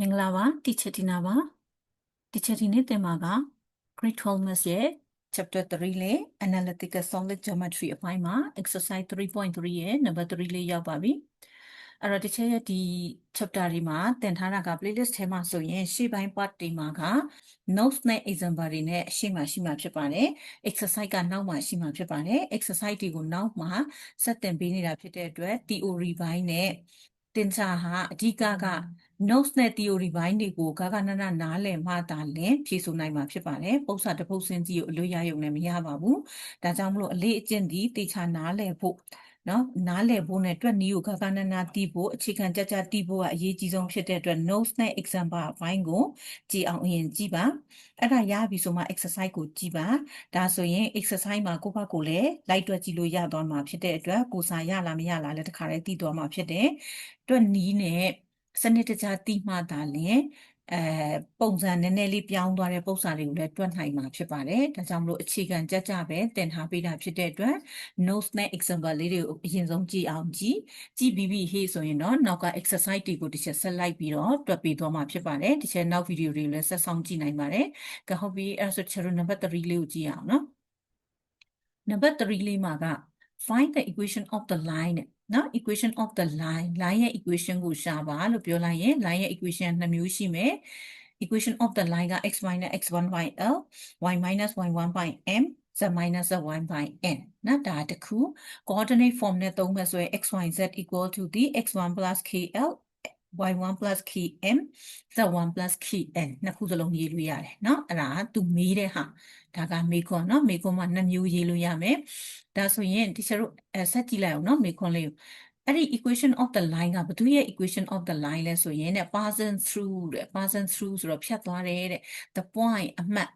မင်္ဂလာပါ teacher Tina ပါ teacher ဒီနေ့သင်မှာက grade 12 maths ရဲ့ chapter 3လေး analytical solid geometry အပိုင်းမှာ exercise 3.3ရဲ့ number 3လေးရောက်ပါပြီအဲ့တော့ teacher ရဲ့ဒီ chapter ဒီမှာသင်ထားတာက playlist ထဲမှာဆိုရင်ရှေ့ပိုင်း part တွေမှာက notes နဲ့ example တွေနဲ့ရှေ့မှာရှိမှာဖြစ်ပါတယ် exercise ကနောက်မှာရှိမှာဖြစ်ပါတယ် exercise တွေကိုနောက်မှာဆက်တင်ပေးနေတာဖြစ်တဲ့အတွက် theory ဘိုင်းနဲ့တင်စာဟာအဓိကက notes နဲ့ theory ဘိုင်းတွေကိုဂဂနနနားလည်မှသာလင်ဖြေဆိုနိုင်မှာဖြစ်ပါတယ်ပု္ပ္ပစာတစ်ပုဒ်စင်းကြီးကိုအလွတ်ရရုံနဲ့မရပါဘူးဒါကြောင့်မလို့အလေးအကျင့်ဒီတေချာနားလည်ဖို့နော်နားလည်ဖို့နဲ့တွက်နည်းကိုဂဂနနာသိဖို့အခြေခံကြကြသိဖို့ကအရေးကြီးဆုံးဖြစ်တဲ့အတွက် notes နဲ့ example ဘိုင်းကိုကြည်အောင်အရင်ကြည့်ပါအဲ့ဒါရပြီဆိုမှ exercise ကိုကြည့်ပါဒါဆိုရင် exercise မှာကိုယ့်ဘက်ကိုလည်းလိုက်တွက်ကြည့်လို့ရသွားမှာဖြစ်တဲ့အတွက်ကိုစာရလားမရလားလည်းတစ်ခါတည်းသိသွားမှာဖြစ်တယ်တွက်နည်းနဲ့ စနစ်တကျသိမှသာလျှင်အဲပုံစံနည်းနည်းလေးပြောင်းသွားတဲ့ပုံစံတွေကိုလည်းတွက်နိုင်မှာဖြစ်ပါတယ်။ဒါကြောင့်မလို့အခြေခံကြကြပဲသင်ထားပေးတာဖြစ်တဲ့အတွက် notes နဲ့ example လေးတွေကိုအရင်ဆုံးကြည့်အောင်ကြည့်ကြည့်ပြီးပြီဟေ့ဆိုရင်တော့နောက်က exercise တွေကိုတစ်ချက်ဆက်လိုက်ပြီးတော့တွက်ပေးသွားမှာဖြစ်ပါတယ်။တစ်ချက်နောက် video တွေကိုလည်းဆက်ဆောင်ကြည့်နိုင်ပါတယ်။ကဲဟုတ်ပြီအဲ့ဒါဆိုချက်တို့ number 3လေးကိုကြည့်အောင်နော်။ number 3လေးမှာက find the equation of the line တဲ့ နော် equation of the line line ရဲ့ equation ကိုရှာပါလို့ပြောလိုက်ရင် line ရဲ့ equation နှစ်မျိုးရှိမယ် equation of the line က x minus x1 by l y minus y1 by m z minus z1 by n နော်ဒါတခု coordinate form နဲ့သုံးမယ်ဆိုရင် x y z equal to the x1 plus kl y1 plus km z1 plus kn နှစ်ခုစလုံးရေးလို့ရတယ်เนาะအဲ့ဒါသူမေးတဲ့ဟာ ဒါကမေခွန်းเนาะမေခွန်းမှာနှစ်မျိုးရေးလို့ရမယ်ဒါဆိုရင်တခြားတို့အဲဆက်ကြည့်လိုက်အောင်เนาะမေခွန်းလေးကိုအဲ့ဒီ equation of the line ကဘသူရဲ့ equation of the line လဲဆိုရင်တဲ့ passing through တဲ့ passing through ဆိုတော့ဖြတ်သွားတယ်တဲ့ the point အမှတ်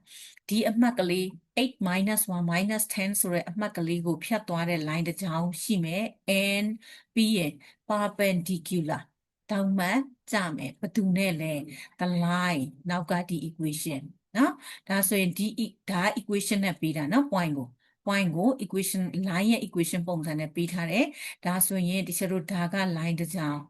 ဒီအမှတ်ကလေး8 minus 1 minus 10ဆိုတဲ့အမှတ်ကလေးကိုဖြတ်သွားတဲ့ line တစ်ကြောင်းရှိမယ် n ပြီးရင် perpendicular တောင်မှန်ကြမယ်ဘသူနဲ့လဲ the line နောက်ကဒီ equation နော်ဒါဆိုရင်ဒီဒါ equation နဲ့ပေးတာနော် point ကို point ကို equation line ရဲ့ equation ပုံစံနဲ့ပေးထားတယ်ဒါဆိုရင်တချို့တို့ဒါက line တစ်ကြောင်း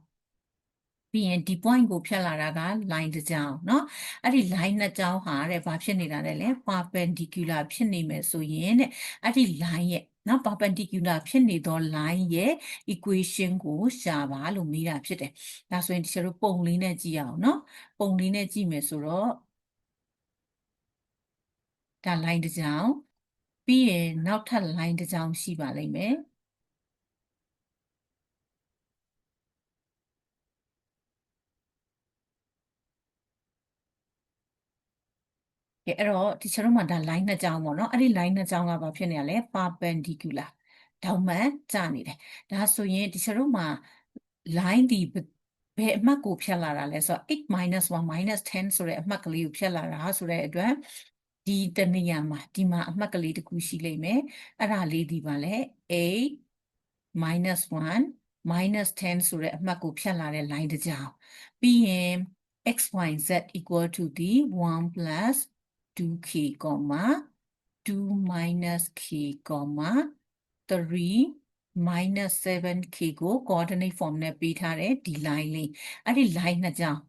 ပြီးရင်ဒီ point ကိုဖြတ်လာတာက line တစ်ကြောင်းเนาะအဲ့ဒီ line နှစ်ကြောင်းဟာတဲ့ဘာဖြစ်နေတာလဲလဲ perpendicular ဖြစ်နေမယ်ဆိုရင်တဲ့အဲ့ဒီ line ရဲ့နော် perpendicular ဖြစ်နေသော line ရဲ့ equation ကိုရှာပါလို့မေးတာဖြစ်တယ်။ဒါဆိုရင်ဒီကျတို့ပုံလေးနဲ့ကြည့်အောင်နော်။ပုံလေးနဲ့ကြည့်မယ်ဆိုတော့ ဒါ line တစ်ကြောင်းပြီးရင်နောက်ထပ် line တစ်ကြောင်းရှိပါလိမ့်မယ်။ကဲအဲ့တော့ဒီချက်တော့မှဒါ line နှစ်ကြောင်းပေါ့နော်အဲ့ဒီ line နှစ်ကြောင်းကဘာဖြစ်နေရလဲ perpendicular တောင်မှန်ကျနေတယ်ဒါဆိုရင်ဒီချက်တော့မှ line ဒီဘယ်အမှတ်ကိုဖြတ်လာတာလဲဆိုတော့8 1 10ဆိုတဲ့အမှတ်ကလေးကိုဖြတ်လာတာဆိုတဲ့အတွက် ဒီတနေရာမှာဒီမှာအမှတ်ကလေးတစ်ခုရှိလိမ့်မယ်အဲ့ဒါလေးဒီပါလဲ8 1 10ဆိုတဲ့အမှတ်ကိုဖြတ်လာတဲ့ line တစ်ကြောင်းပြီးရင် x y z equal to the 1 plus 2k, 2 minus k, 3 minus 7k ကို coordinate form နဲ့ပေးထားတဲ့ဒီ line လေးအဲ့ဒီ line နှစ်ကြောင်း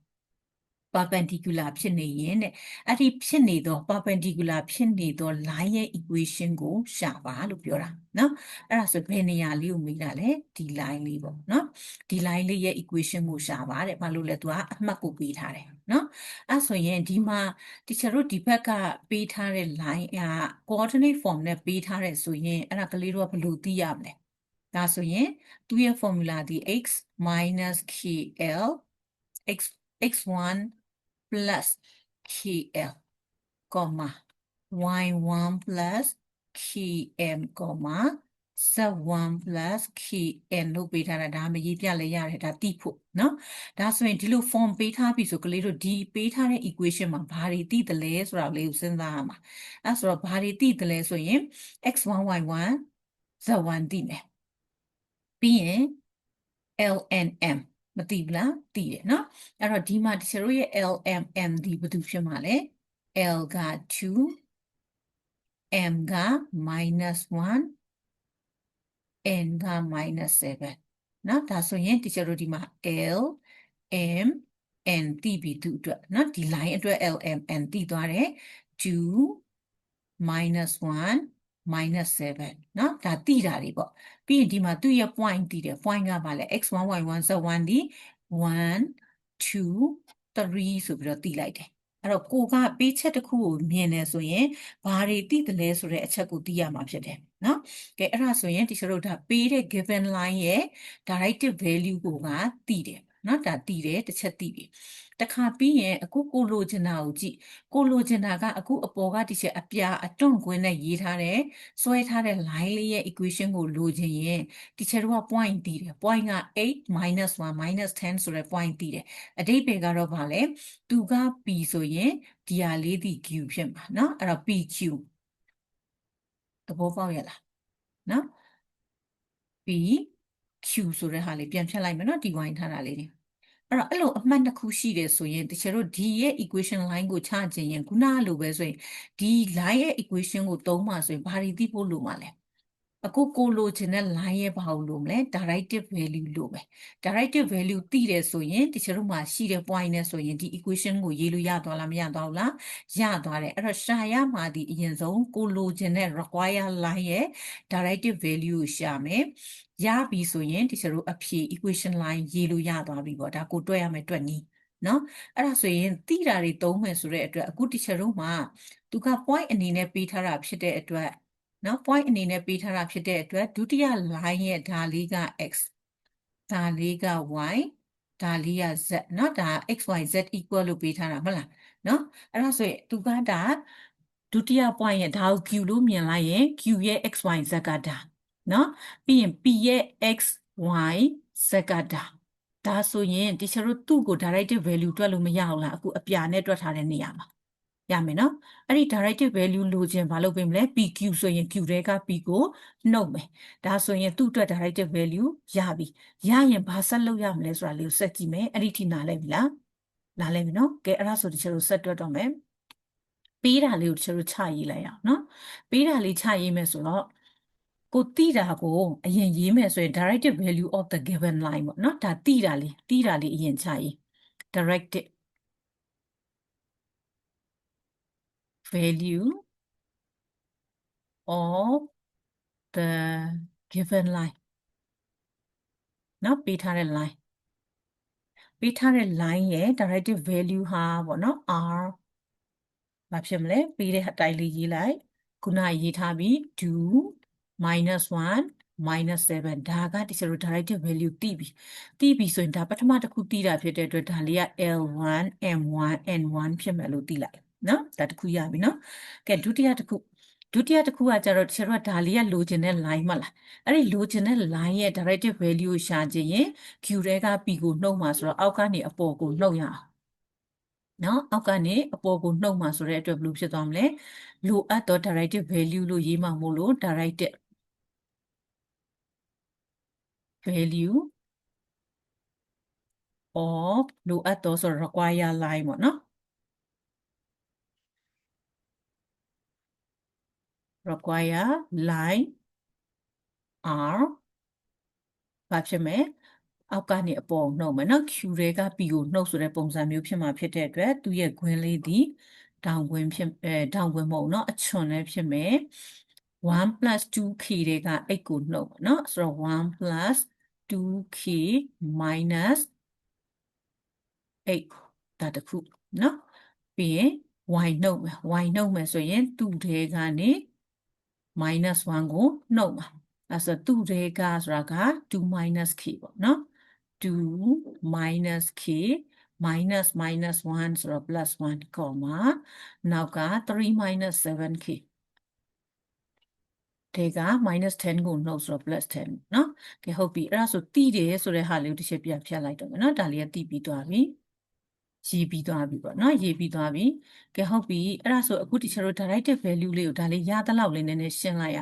perpendicular ဖြစ်နေရင်တဲ့အဲ့ဒီဖြစ်နေသော perpendicular ဖြစ်နေသော line ရဲ့ equation ကိုရှာပါလို့ပြောတာเนาะအဲ့ဒါဆိုဘယ်နေရာလေးကိုမေးတာလဲဒီ line လေးပေါ့เนาะဒီ line လေးရဲ့ equation ကိုရှာပါတဲ့ဘာလို့လဲသူကအမှတ်ကိုပေးထားတယ်เนาะအဲ့ဆိုရင်ဒီမှာ teacher တို့ဒီဘက်ကပေးထားတဲ့ line က coordinate form နဲ့ပေးထားတယ်ဆိုရင်အဲ့ဒါကလေးတို့ကဘယ်လိုသိရမလဲဒါဆိုရင်သူ့ရဲ့ formula ဒီ x kl x x1 plus kl, comma, y1 plus km, comma, z1 plus kn လို့ပေးထားတာဒါမရေးပြလဲရတယ်ဒါတိဖို့เนาะဒါဆိုရင်ဒီလို form ပေးထားပြီဆိုကလေးတို့ဒီပေးထားတဲ့ equation မှာဘာတွေသိတယ်လဲဆိုတာလေးကိုစဉ်းစားရမှာအဲဆိုတော့ဘာတွေသိတယ်လဲဆိုရင် x1 y1 z1 သိမယ်ပြီးရင် lnm မသိဘူးလားသိတယ်နော်အဲ့တော့ဒီမှာတချို့ရဲ့ LMM ဒီဘာတူဖြစ်မှာလဲ L က2 M က -1 N က -7နော်ဒါဆိုရင်တချို့တို့ဒီမှာ L M n တိပြီသူအတွက်เนาะဒီ line အတွက် lm n တိသွားတယ်2 minus 1 minus 7เนาะဒါတိတာတွေပေါ့ပြီးရင်ဒီမှာသူ့ရဲ့ point တိတယ် point ကပါလဲ x1 y1 z1 ဒီ1 2 3ဆိုပြီးတော့တိလိုက်တယ်အဲ့တော့ကိုကပေးချက်တစ်ခုကိုမြင်နေဆိုရင်ဘာတွေတိတယ်လဲဆိုတဲ့အချက်ကိုသိရမှာဖြစ်တယ်နော်ကဲအဲ့ဒါဆိုရင်ဒီချက်တို့ဒါပေးတဲ့ given line ရဲ့ directive value ကိုကသိတယ် နော်ဒါသိတယ်တစ်ချက်သိပြီတခါပြီးရင်အခုကိုလိုချင်တာကိုကြည့်ကိုလိုချင်တာကအခုအပေါ်ကဒီချက်အပြာအတွန့်ကွင်းနဲ့ရေးထားတဲ့ဆွဲထားတဲ့ line လေးရဲ့ equation ကိုလိုချင်ရင်ဒီချက်တို့က point တည်တယ် point က8 1 10ဆိုတဲ့ point တည်တယ်အတိတ်ပဲကတော့ဗာလဲသူက p ဆိုရင်ဒီဟာလေးဒီ q ဖြစ်မှာเนาะအဲ့တော့ pq သဘောပေါက်ရလားเนาะ p Q ဆိုတဲ့ဟာလေးပြန်ဖြတ်လိုက်မယ်နော် dy ထားတာလေးတွေအဲ့တော့အဲ့လိုအမှတ်တစ်ခုရှိတယ်ဆိုရင်တကယ်တော့ d ရဲ့ equation line ကိုချခြင်းရင်ခုနလိုပဲဆိုရင်ဒီ line ရဲ့ equation ကိုသုံးပါဆိုရင်ဘာတွေသိဖို့လိုမှာလဲ အခုကိုလိုချင်တဲ့ line ရဲ့ဘာလို့လို့မလဲ directive value လို့ပဲ directive value သိတယ်ဆိုရင်တချို့တို့မှာရှိတဲ့ point နဲ့ဆိုရင်ဒီ equation ကိုရေးလို့ရသွားလားမရသွားဘူးလားရသွားတယ်အဲ့တော့ရှာရမှာဒီအရင်ဆုံးကိုလိုချင်တဲ့ require line ရဲ့ directive value ကိုရှာမယ်ရပြီဆိုရင်တချို့တို့အဖြေ equation line ရေးလို့ရသွားပြီပေါ့ဒါကိုတွက်ရမယ်တွက်နည်းနော်အဲ့ဒါဆိုရင်တိတာတွေသုံးမယ်ဆိုတဲ့အတွက်အခုတချို့တို့မှာသူက point အနေနဲ့ပေးထားတာဖြစ်တဲ့အတွက် နော် point အနေနဲ့ပေးထားတာဖြစ်တဲ့အတွက်ဒုတိယ line ရဲ့ဒါလေးက x ဒါလေးက y ဒါလေးက z နော်ဒါ x y z equal လို့ပေးထားတာမဟုတ်လားနော်အဲ့ဒါဆိုရင်သူကဒါဒုတိယ point ရဲ့ဒါကို q လို့မြင်လိုက်ရင် q ရဲ့ x y z ကဒါနော်ပြီးရင် p ရဲ့ x y z ကဒါဒါဆိုရင်တခြားတို့သူ့ကို directive value တွက်လို့မရအောင်လားအခုအပြာနဲ့တွက်ထားတဲ့နေရာမှာ ရမယ်နော်အဲ့ဒီ directive value လိုချင်ဘာလုပ်ပေးမလဲ pq ဆိုရင် q တဲက p ကိုနှုတ်မယ်ဒါဆိုရင်သူ့အတွက် directive value ရပြီရရင်ဘာဆက်လုပ်ရမလဲဆိုတာလေးကိုဆက်ကြည့်မယ်အဲ့ဒီထိနားလဲပြီလားနားလဲပြီနော်ကဲအဲ့ဒါဆိုဒီချက်ကိုဆက်တွက်တော့မယ်ပေးတာလေးကိုဒီချက်ကိုချရေးလိုက်အောင်နော်ပေးတာလေးချရေးမယ်ဆိုတော့ကိုတိတာကိုအရင်ရေးမယ်ဆိုရင် directive value of the given line ပေါ့နော်ဒါတိတာလေးတိတာလေးအရင်ချရေး directive value of the given line နော်ပေးထားတဲ့ line ပေးထားတဲ့ line ရဲ့ directive value ဟာပေါ့နော် r ဘာဖြစ်မလဲပေးတဲ့အတိုင်းလေးရေးလိုက်ခုနရေးထားပြီး do minus 1 minus 7ဒါကတချို့ directive value တိပြီတိပြီဆိုရင်ဒါပထမတစ်ခုတိတာဖြစ်တဲ့အတွက်ဒါလေးက L1 M1 N1 ဖြစ်မယ်လို့တိလိုက် နော်ဒါတစ်ခုရပြီနော်ကဲဒုတိယတစ်ခုဒုတိယတစ်ခုကကျတော့တချို့ကဒါလေးကလိုချင်တဲ့ line မလားအဲ့ဒီလိုချင်တဲ့ line ရဲ့ directive value ကိုရှာခြင်းရင် Q တဲက P ကိုနှုတ်မှာဆိုတော့အောက်ကနေအပေါ်ကိုနှုတ်ရအောင်နော်အောက်ကနေအပေါ်ကိုနှုတ်မှာဆိုတဲ့အတွက်ဘယ်လိုဖြစ်သွားမလဲလိုအပ်သော directive value လို့ရေးမှာမို့လို့ directive value of လိုအပ်သောဆိုတော့ require line ပေါ့နော် require line r ဘာဖြစ်မလဲအောက်ကနေအပေါ်နှုတ်မယ်နော် q တွေက p ကိုနှုတ်ဆိုတဲ့ပုံစံမျိုးဖြစ်မှာဖြစ်တဲ့အတွက်သူ့ရဲ့ခွင်းလေးဒီတောင်ခွင်းဖြစ်အဲတောင်ခွင်းမဟုတ်နော်အချွန်လည်းဖြစ်မယ်1 2k တွေက8ကိုနှုတ်နော်ဆိုတော့1 2k minus 8ဒါတခုနော်ပြီးရင် y နှုတ်မယ် y နှုတ်မယ်ဆိုရင်သူ့ထဲကနေ minus 1ကိုနှုတ်မှာအဲဆိုသူ့ထဲကဆိုတာက2 minus k ပေါ့နော်2 minus k minus minus 1ဆိုတော့ plus 1 comma နောက်က3 minus 7k ဒီက minus 10ကိုနှုတ်ဆိုတော့ plus 10เนาะကဲဟုတ်ပြီအဲ့ဒါဆိုတိတယ်ဆိုတဲ့ဟာလေးကိုတစ်ချက်ပြန်ဖြတ်လိုက်တော့မယ်เนาะဒါလေးကတိပြီးသွားပြီ ရေးပြီးသွားပြီပေါ့နော်ရေးပြီးသွားပြီကဲဟုတ်ပြီအဲ့ဒါဆိုအခုတခြားတို့ directive value လေးကိုဒါလေးရသလောက်လေးနည်းနည်းရှင်းလိုက်ရ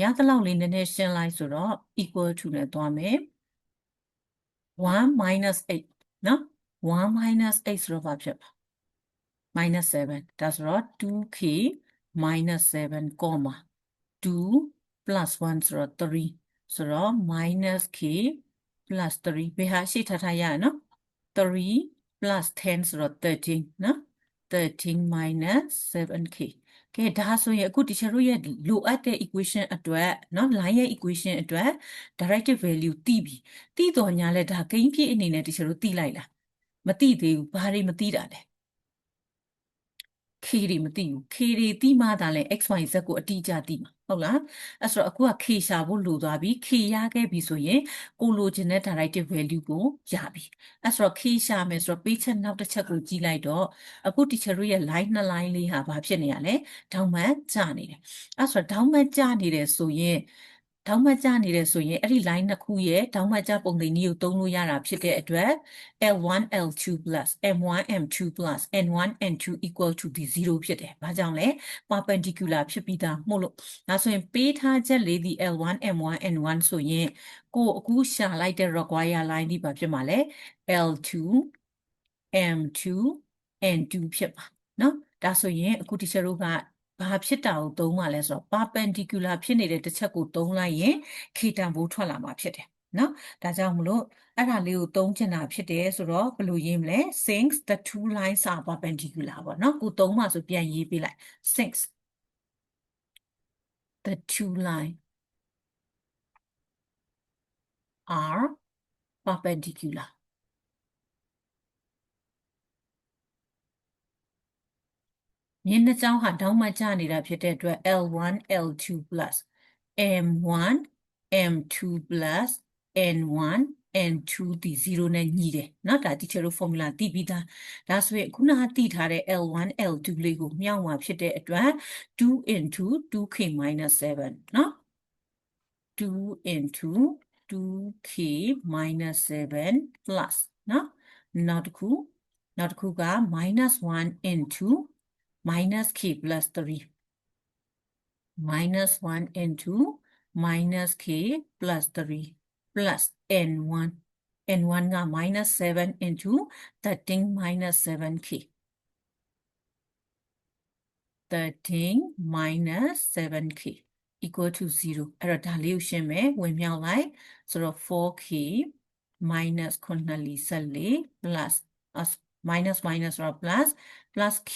ရသလောက်လေးနည်းနည်းရှင်းလိုက်ဆိုတော့ equal to နဲ့သွားမယ်1 minus 8နော်1 minus 8ဆိုတော့ဘာဖြစ်ပါ minus 7ဒါဆိုတော့ 2k minus 7 comma 2 plus 1ဆိုတော့3ဆိုတော့ minus k plus 3ဘယ်ဟာရှိထားထားရရနော်3 plus 10ဆိုတော့13နော်13 minus 7k ကဲဒါဆိုရင်အခု teacher တို့ရဲ့လိုအပ်တဲ့ equation အတွက်เนาะ line ရဲ့ equation အတွက် directive value သိပြီသိတော်ညာလဲဒါဂိမ်းပြည့်အနေနဲ့ teacher တို့သိလိုက်လားမသိသေးဘူးဘာတွေမသိတာလဲ k တွေမသိဘူး k တွေသိမှသာလဲ x y z ကိုအတိအကျသိမှာ ဟုတ်လားအဲ့ဆိုတော့အခုက k ရှာဖို့လိုသွားပြီ k ရခဲ့ပြီဆိုရင်ကိုလိုချင်တဲ့ directive value ကိုရပြီအဲ့ဆိုတော့ k ရှာမယ်ဆိုတော့ page ချက်နောက်တစ်ချက်ကိုကြည့်လိုက်တော့အခု teacher တို့ရဲ့ line နှစ် line လေးဟာဘာဖြစ်နေရလဲဒေါင်းမှန်ကျနေတယ်အဲ့ဆိုတော့ဒေါင်းမှန်ကျနေတယ်ဆိုရင် ဒေါင်းမှတ်ကျနေတယ်ဆိုရင်အဲ့ဒီ line နှစ်ခုရဲ့ဒေါင်းမှတ်ကျပုံသဏ္ဍာန်ကိုသုံးလို့ရတာဖြစ်တဲ့အတွက် L1 L2 M1 M2 N1 N2 equal to ဒီ0ဖြစ်တယ်။ဘာကြောင့်လဲ perpendicular ဖြစ်ပြီးသားမို့လို့ဒါဆိုရင်ပေးထားချက်လေးဒီ L1 M1 N1 ဆိုရင်ကိုအခုရှာလိုက်တဲ့ require line ဒီဘာဖြစ်မှာလဲ L2 M2 N2 ဖြစ်ပါနော်ဒါဆိုရင်အခု teacher တို့က ဘာဖြစ်တာကိုသုံးမှလဲဆိုတော့ perpendicular ဖြစ်နေတဲ့တစ်ချက်ကိုသုံးလိုက်ရင်ခေတံဘိုးထွက်လာမှာဖြစ်တယ်နော်ဒါကြောင့်မလို့အဲ့ဒါလေးကိုသုံးချင်တာဖြစ်တယ်ဆိုတော့ဘယ်လိုရေးမလဲ since the two lines are perpendicular ပေါ့နော်ကိုသုံးမှဆိုပြန်ရေးပေးလိုက် since the two line are perpendicular မြင်းနှစ်ကြောင်းဟာဒေါင်းမကျနေတာဖြစ်တဲ့အတွက် L1 L2 M1 M2 N1 N2 ဒီ0နဲ့ညီတယ်เนาะဒါ teacher တို့ formula သိပြီးသားဒါဆိုရင်ခုနကသိထားတဲ့ L1 L2 လေးကိုမြောက်မှာဖြစ်တဲ့အတွက်2 into 2k 7เนาะ2 into 2k 7 plus เนาะနောက်တစ်ခုနောက်တစ်ခုက -1 into minus k plus 3 minus 1 into minus k plus 3 plus n1 n1 nga minus 7 into 13 minus 7k 13 minus 7k equal to 0အဲ့တော့ဒါလေးကိုရှင်းမယ်ဝင်မြောက်လိုက်ဆိုတော့ 4k minus 944 plus minus minus ဆိုတော့ plus plus k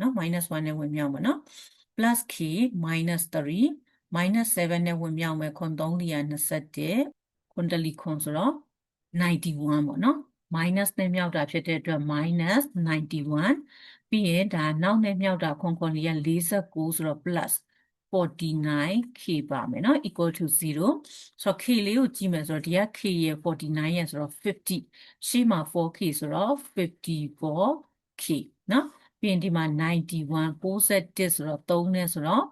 နော် -1 နဲ့ဝင်မြောက်မှာနော် plus k -3 -7 နဲ့ဝင်မြောက်မယ်ခွန်3လီယာ21ခွန်တလီခွန်ဆိုတော့91ပေါ့နော် minus နဲ့မြောက်တာဖြစ်တဲ့အတွက် minus 91ပြီးရင်ဒါနောက်နဲ့မြောက်တာခွန်ခွန်လီယာ49ဆိုတော့ plus 49k ပါမယ်เนาะ equal to 0ဆိုတော့ k လေးကိုကြည့်မယ်ဆိုတော့ဒီက k ရဲ့49ရဲ့ဆိုတော့50ရှေ့မှာ 4k ဆိုတော့ 54k เนาะပြီးရင်ဒီမှာ91 61ဆိုတော့3နဲ့ဆိုတော့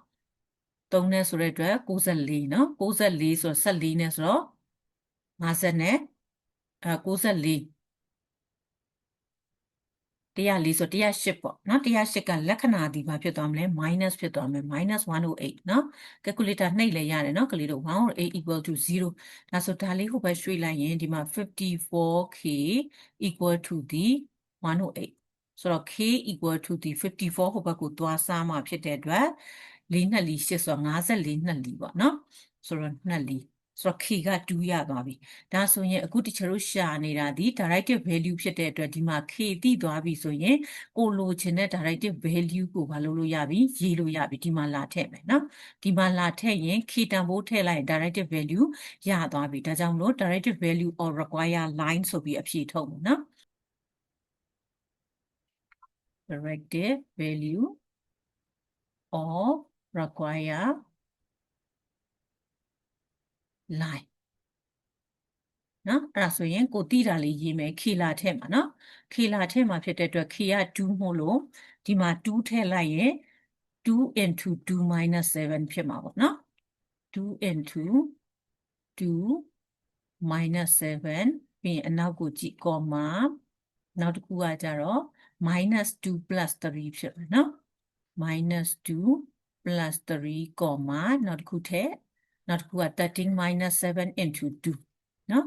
3နဲ့ဆိုတဲ့အတွက်94เนาะ94ဆိုတော့14နဲ့ဆိုတော့50နဲ့အဲ94 140 108ပေါ့နော်108ကလက္ခဏာဒီဘာဖြစ်သွားမလဲ minus ဖြစ်သွားမယ် minus 108နော် calculator နှိပ်လဲရတယ်နော်ကလေးတို့108 equal to 0ဒါဆိုဒါလေးဟိုဘက်ရွှေ့လိုက်ရင်ဒီမှာ 54k equal to ဒီ108ဆိုတော့ k equal to ဒီ54ဟိုဘက်ကိုသွားစားမှဖြစ်တဲ့အတွက်၄နှစ်လီ8ဆိုတော့54နှစ်လီပေါ့နော်ဆိုတော့နှစ်လီ ဆိုတော့ k က2ရသွားပြီဒါဆိုရင်အခုတချို့ရှာနေတာဒီ directive value ဖြစ်တဲ့အတွက်ဒီမှာ k တိသွားပြီဆိုရင်ကိုလိုချင်တဲ့ directive value ကိုဘာလုပ်လို့ရပြီရေးလို့ရပြီဒီမှာလာထည့်မယ်နော်ဒီမှာလာထည့်ရင် k တန်ဖိုးထည့်လိုက် directive value ရသွားပြီဒါကြောင့်မလို့ directive value or require line ဆိုပြီးအဖြေထုတ်မယ်နော် directive value of require line နော်အဲ့ဒါဆိုရင်ကိုတိတာလေးရေးမယ် k လာထည့်မှာနော် k လာထည့်မှာဖြစ်တဲ့အတွက် k က2မို့လို့ဒီမှာ2ထည့်လိုက်ရင်2 into 2 minus 7ဖြစ်မှာပေါ့နော်2 into 2 minus 7ပြီးရင်အနောက်ကိုကြည့် comma နောက်တစ်ခုကကြတော့ minus 2 plus 3ဖြစ်မယ်နော် minus 2 plus 3 comma နောက်တစ်ခုထည့် နောက်တစ်ခုက13 minus 7 into 2နော်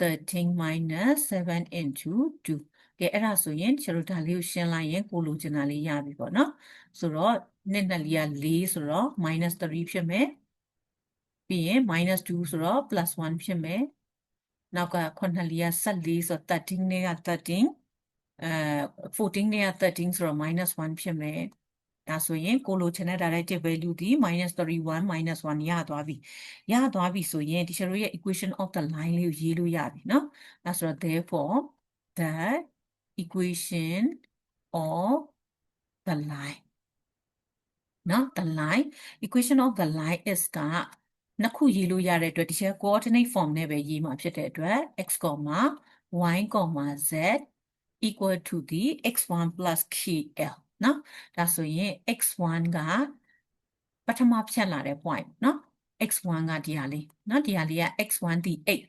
13 minus 7 into 2ကဲအဲ့ဒါဆိုရင်ကျွန်တော်ဒါလေးကိုရှင်းလိုက်ရင်ကိုလိုချင်တာလေးရပြီပေါ့နော်ဆိုတော့နှစ်နှစ်လေးက4ဆိုတော့ minus 3ဖြစ်မယ်ပြီးရင် minus 2ဆိုတော့ plus 1ဖြစ်မယ်နောက်က9လေးက14ဆိုတော့13နဲ့က13အဲ14နဲ့13ဆိုတော့ -1 ဖြစ်မယ် ဒါဆိုရင်ကိုလိုချင်တဲ့ directive valueဒီ -31 -1 ရသွားပြီရသွားပြီဆိုရင် teacher တို့ရဲ့ equation of the line လေးကိုရေးလို့ရပြီเนาะအဲဆိုတော့ therefore the equation of the line နော် the line equation of the line is ကနှစ်ခုရေးလို့ရတဲ့အတွက်ဒီချက် coordinate form နဲ့ပဲရေးမှာဖြစ်တဲ့အတွက် x, y, z equal to the x1 plus kl နော်ဒါဆိုရင် x1 ကပထမဖြတ်လာတဲ့ point နော် x1 ကဒီဟာလေးနော်ဒီဟာလေးက x1 ဒီ8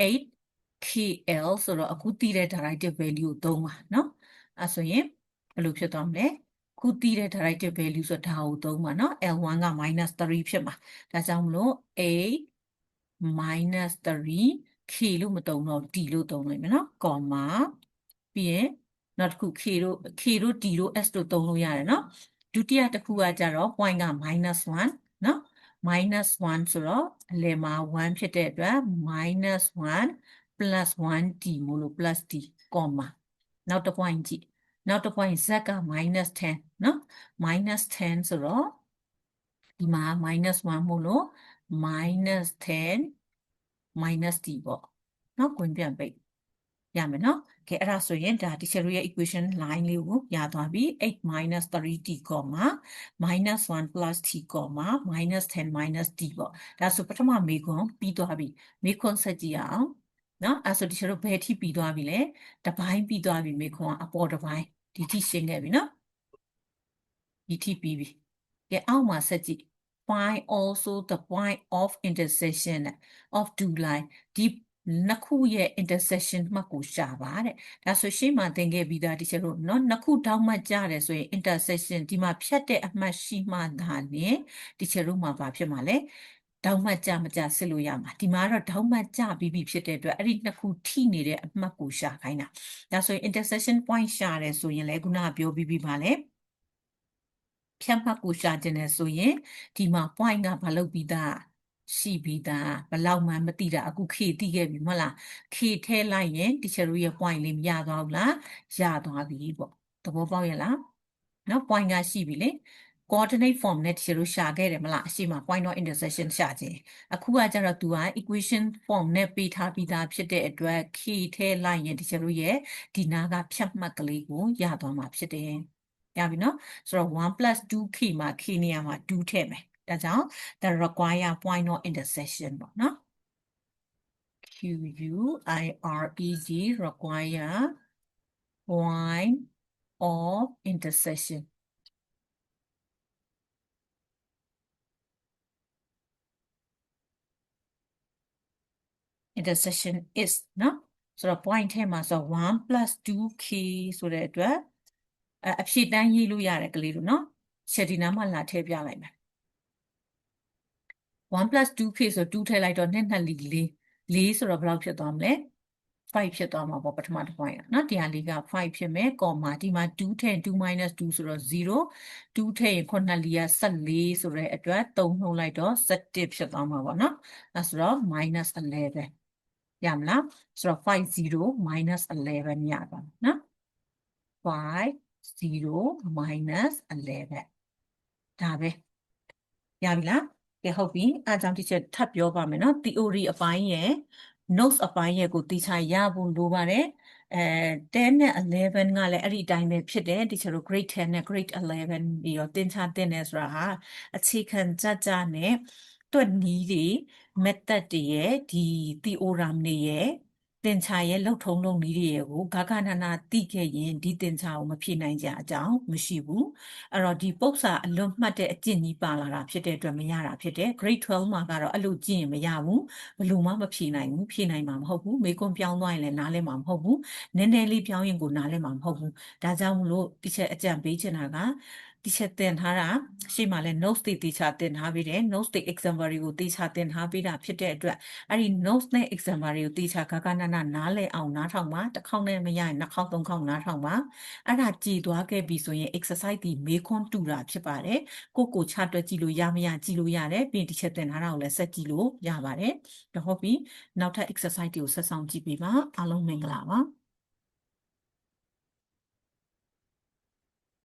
8 kl ဆိုတော့အခုတည်တဲ့ directive value ကိုသုံးပါနော်အဲဆိုရင်ဘယ်လိုဖြစ်သွားမလဲခုတည်တဲ့ directive value ဆိုဒါကိုသုံးပါနော် L1 က -3 ဖြစ်မှာဒါကြောင့်မလို့ a minus 3 k လို့မသုံးတော့ d လို့သုံးလိုက်မယ်နော် comma ပြီးရင် နောက်တစ်ခု k တို့ k တို့ d တို့ s တို့သုံးလို့ရတယ်နော်ဒုတိယတစ်ခုကကြတော့ point က -1 နော် -1 ဆိုတော့အလယ်မှာ1ဖြစ်တဲ့အတွက် -1 plus 1d မို့လို့ plus d, နောက်တစ် point ကြည့်နောက်တစ် point z က -10 နော် -10 ဆိုတော့ဒီမှာ -1 မို့လို့ -10 -d ပေါ့နော်ကွင်ပြန်ပိတ် ရမယ်နော်ကဲအဲ့ဒါဆိုရင်ဒါ teacher ရဲ့ equation line လေးကိုရသွားပြီ8 3t 1 plus t 10 d ပေါ့ဒါဆိုပထမမေခွန်းပြီးသွားပြီမေခွန်းဆက်ကြည့်အောင်နော်အဲ့ဆို teacher တို့ဘယ်ထိပြီးသွားပြီလဲတစ်ပိုင်းပြီးသွားပြီမေခွန်းကအပေါ်တစ်ပိုင်းဒီထိရှင်းခဲ့ပြီနော်ဒီထိပြီးပြီကဲအောက်မှာဆက်ကြည့် find also the point of intersection of two line ဒီ နှစ်ခုရဲ့ intersection မှတ်ကိုရှာပါတဲ့ဒါဆိုရှင်းမှသင်ခဲ့ပြီးသားတချို့တို့နော်နှစ်ခုတောင်းမှတ်ကြတယ်ဆိုရင် intersection ဒီမှာဖြတ်တဲ့အမှတ်ရှိမှသာနဲ့တချို့တို့မှာဘာဖြစ်မှာလဲတောင်းမှတ်ကြမကြစစ်လို့ရမှာဒီမှာတော့တောင်းမှတ်ကြပြီးပြီဖြစ်တဲ့အတွက်အဲ့ဒီနှစ်ခုထိနေတဲ့အမှတ်ကိုရှာခိုင်းတာဒါဆိုရင် intersection point ရှာတယ်ဆိုရင်လည်းခုနကပြောပြီးပြီပါလေဖြတ်မှတ်ကိုရှာခြင်းနဲ့ဆိုရင်ဒီမှာ point ကဘာလုပ်ပြီးသား ရှိပြီးသားဘလောက်မှမသိတာအခုခေသိခဲ့ပြီမဟုတ်လားခေထဲလိုက်ရင် teacher တို့ရဲ့ point လေးမရသွားဘူးလားရသွားပြီပေါ့သဘောပေါက်ရလားနော် point ကရှိပြီလေ coordinate form နဲ့ teacher တို့ရှာခဲ့တယ်မလားအရှိမ point of intersection ရှာခြင်းအခုကကျတော့ तू က equation form နဲ့ပေးထားပြီးသားဖြစ်တဲ့အတွက်ခေထဲလိုက်ရင် teacher တို့ရဲ့ဒီနာကဖြတ်မှတ်ကလေးကိုရသွားမှာဖြစ်တယ်ရပြီနော်ဆိုတော့1 2k မှာ k နေရာမှာ2ထည့်မယ် ဒါကြောင့် the require point of intersection ပေါ့နော် Q U I R E G require point of intersection intersection is နော်ဆိုတော့ point ထဲမှာဆို1 2k ဆိုတဲ့အတွက်အဖြည့်တန်းရေးလို့ရတယ်ကလေးတို့နော်ရှယ်ဒီနာမှာလာထည့်ပြလိုက်မယ် 1 2k ဆို2ထည့်လိုက်တော့2 2 4 4 4ဆိုတော့ဘယ်လောက်ဖြစ်သွားမလဲ5ဖြစ်သွားမှာပေါ့ပထမတစ် point อ่ะเนาะတရားလေးက5ဖြစ်မယ်ကော်မာဒီမှာ2ထည့်2 2ဆိုတော့0 2ထည့်ရင်ခုနှစ်လီက14ဆိုတဲ့အတွက်3နှုတ်လိုက်တော့17ဖြစ်သွားမှာပေါ့เนาะအဲဆိုတော့ -11ရမလားဆိုတော့5 0 -11ရပါမယ်เนาะ5 0 -11ဒါပဲရပြီလား ကဲဟုတ်ပြီအားကြောင့် teacher ထပ်ပြောပါမယ်နော် theory အပိုင်းရယ် notes အပိုင်းရယ်ကိုတိကျရဖို့လိုပါတယ်အဲ10နဲ့11ကလည်းအဲ့ဒီအတိုင်းပဲဖြစ်တယ်တချို့တို့ grade 10နဲ့ grade 11ပြီးတော့သင်ချတင်နေဆိုတာဟာအခြေခံကြကြနဲ့တွက်နီးတွေ method တွေရဲ့ဒီ theorem တွေရဲ့ သင်္ချာရဲ့လှုပ်ထုံးလုံးနည်းတွေကိုဂဂနနာသိခဲ့ရင်ဒီသင်္ချာကိုမဖြေနိုင်ကြအကြောင်းမရှိဘူးအဲ့တော့ဒီပု္ပ္ပစာအလွန်မှတ်တဲ့အကျင့်ကြီးပါလာတာဖြစ်တဲ့အတွက်မရတာဖြစ်တယ် grade 12မှာကတော့အဲ့လိုကျင့်ရင်မရဘူးဘလို့မှမဖြေနိုင်ဘူးဖြေနိုင်မှာမဟုတ်ဘူးမေကွန်ပြောင်းသွားရင်လည်းနားလဲမှာမဟုတ်ဘူးနည်းနည်းလေးပြောင်းရင်ကိုနားလဲမှာမဟုတ်ဘူးဒါကြောင့်မလို့ဒီချက်အကြံပေးချင်တာက ဒီချက်သင်ထားတာရှေ့မှာလဲ notes တွေတေချာသင်ထားပေးတယ် notes တွေ example တွေကိုတေချာသင်ထားပေးတာဖြစ်တဲ့အတွက်အဲ့ဒီ notes နဲ့ example တွေကိုတေချာကကနနနားလဲအောင်နားထောင်ပါတစ်ခေါက်နဲ့မရရင်နှစ်ခေါက်သုံးခေါက်နားထောင်ပါအဲ့ဒါကြည်သွားခဲ့ပြီဆိုရင် exercise ဒီမေခွန်းတူတာဖြစ်ပါတယ်ကိုကိုချတွက်ကြည့်လို့ရမရကြည့်လို့ရတယ်ပြီးရင်ဒီချက်သင်ထားတာကိုလည်းဆက်ကြည့်လို့ရပါတယ်ဒါဟုတ်ပြီနောက်ထပ် exercise တွေကိုဆက်ဆောင်ကြည့်ပေးပါအားလုံးမင်္ဂလာပါ